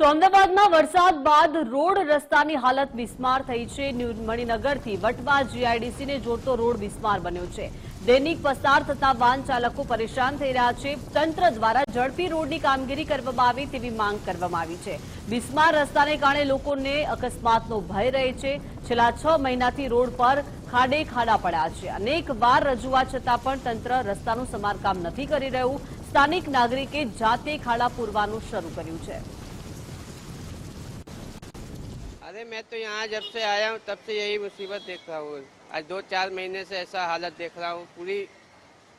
તો અમદાવાદમાં વરસાદ બાદ રોડ રસ્તાની હાલત બિસ્માર થઈ છે. મણિનગરથી વટવા જીઆઈડીસીને જોડતો રોડ બિસ્માર બન્યો છે. દૈનિક પસાર થતા વાહન ચાલકો પરેશાન થઈ રહ્યા છે. તંત્ર દ્વારા ઝડપી રોડની કામગીરી કરવામાં આવે તેવી માંગ કરવામાં આવી છે. બિસ્માર રસ્તાને કારણે લોકોને અકસ્માતનો ભય રહે છે. છેલ્લા છ મહિનાથી રોડ પર ખાડે ખાડા પડ્યા છે. અનેક વાર રજૂઆત છતાં પણ તંત્ર રસ્તાનું સમારકામ નથી કરી રહ્યું. સ્થાનિક નાગરિકે જાતે ખાડા પૂરવાનું શરૂ કર્યું છે. अरे मैं तो यहाँ जब से आया हूँ, तब से यही मुसीबत देख रहा हूँ। आज दो चार महीने से ऐसा हालत देख रहा हूँ। पूरी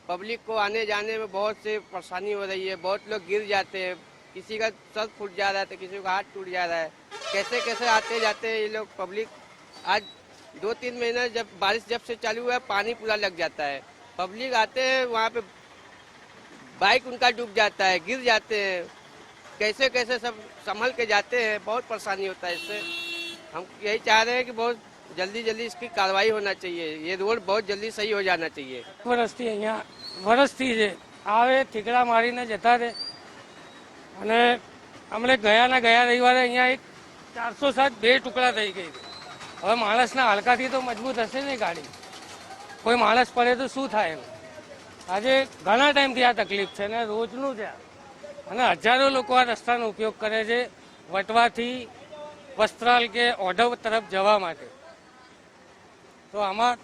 पब्लिक को आने जाने में बहुत से परेशानी हो रही है। बहुत लोग गिर जाते हैं। किसी का सर फूट जा रहा है तो किसी का हाथ टूट जा रहा है। कैसे कैसे आते जाते हैं ये लोग पब्लिक? आज दो तीन महीना जब बारिश जब से चालू हुआ है पानी पूरा लग जाता है। पब्लिक आते हैं, वहाँ पे बाइक उनका डूब जाता है, गिर जाते हैं। कैसे कैसे सब संभल के जाते हैं, बहुत परेशानी होता है इससे। हम यही चाह रहे हैं कि बहुत जल्दी जल्दी इसकी कार्रवाई होना चाहिए ये रोड बहुत जल्दी सही हो जाना चाहिए વર્ષથી અહીંયા વર્ષથી છે આવે ઠીકડા મારીને જતા રહે અને અમને ગયાના ગયા રવિવારે અહીંયા એક ચારસો સાત બે ટુકડા થઈ ગઈ હતી. હવે માણસના હાડકાથી તો મજબૂત હશે ને ગાડી કોઈ માણસ પડે તો શું થાય એમ આજે ઘણા ટાઈમથી આ તકલીફ છે ને રોજનું છે આ. અને હજારો લોકો આ રસ્તાનો ઉપયોગ કરે છે વટવાથી વસ્ત્રાલ કે ઓઢવ તરફ જવા માટે. તો આમાં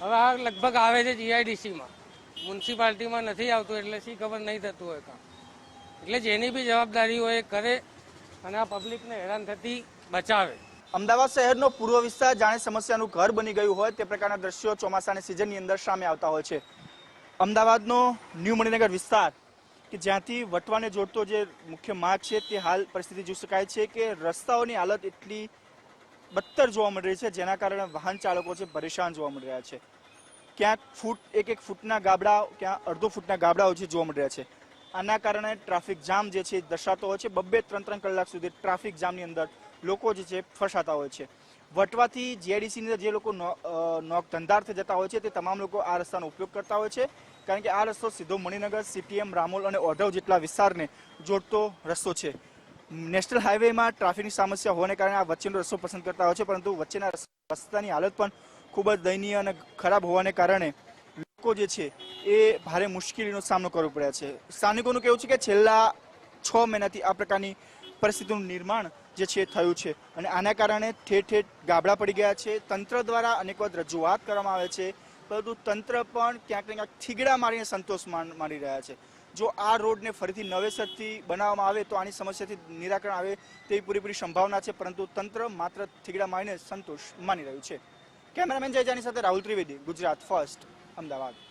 હવે આ લગભગ આવે છે જીઆઈડીસીમાં મ્યુનિસિપાલિટીમાં નથી આવતું એટલે શી ખબર નહીં થતું હોય કામ. એટલે જેની બી જવાબદારી હોય એ કરે અને આ પબ્લિકને હેરાન થતી બચાવે. અમદાવાદ શહેરનો પૂર્વ વિસ્તાર જાણે સમસ્યાનું ઘર બની ગયું હોય તે પ્રકારના દ્રશ્યો ચોમાસાની સિઝનની અંદર સામે આવતા હોય છે. અમદાવાદનો ન્યૂ મણિનગર વિસ્તાર કે જ્યાંથી વટવાને જોડતો જે મુખ્ય માર્ગ છે તે હાલ પરિસ્થિતિ જોઈ શકાય છે કે રસ્તાઓની હાલત એટલી બદતર જોવા મળી રહી છે, જેના કારણે વાહન ચાલકો છે પરેશાન જોવા મળી રહ્યા છે. ક્યાંક ફૂટ, એક એક ફૂટના ગાબડા ક્યાં અડધો ફૂટના ગાબડાઓ છે જોવા મળી રહ્યા છે. આના કારણે ટ્રાફિક જામ જે છે દર્શાતો હોય છે. બબ્બે ત્રણ ત્રણ કલાક સુધી ટ્રાફિક જામની અંદર લોકો જે છે ફસાતા હોય છે. વટવાથી જીઆઈડીસીની અંદર જે લોકો નોક ધંધાર્થે જતા હોય છે તે તમામ લોકો આ રસ્તાનો ઉપયોગ કરતા હોય છે. કારણ કે આ રસ્તો સીધો મણિનગર સીટીએમ રામોલ અને ઓઢવ જેટલા વિસ્તારને જોડતો રસ્તો છે. નેશનલ હાઈવેમાં ટ્રાફિકની સમસ્યા હોવાને કારણે આ વચ્ચેનો રસ્તો પસંદ કરતા હોય છે, પરંતુ વચ્ચેના રસ- રસ્તાની હાલત પણ ખૂબ જ દયનીય અને ખરાબ હોવાને કારણે લોકો જે છે એ ભારે મુશ્કેલીનો સામનો કરવો પડ્યા છે. સ્થાનિકોનું કેવું છે કે છેલ્લા છ મહિનાથી આ પ્રકારની પરિસ્થિતિનું નિર્માણ જે છે થયું છે. અને આના કારણે ઠેર ઠેર ગાબડા પડી ગયા છે. તંત્ર દ્વારા અનેક વખત રજૂઆત કરવામાં આવે છે. પરંતુ તંત્ર પણ ક્યાંક ને ક્યાંક થીગડા મારીને સંતોષ માની રહ્યા છે. જો આ રોડને ફરીથી નવેસરથી બનાવવામાં આવે તો આની સમસ્યાથી નિરાકરણ આવે તેવી પૂરેપૂરી સંભાવના છે. પરંતુ તંત્ર માત્ર થીગડા મારીને સંતોષ માની રહ્યું છે. કેમેરામેન જયજાની સાથે રાહુલ ત્રિવેદી, ગુજરાત ફર્સ્ટ, અમદાવાદ.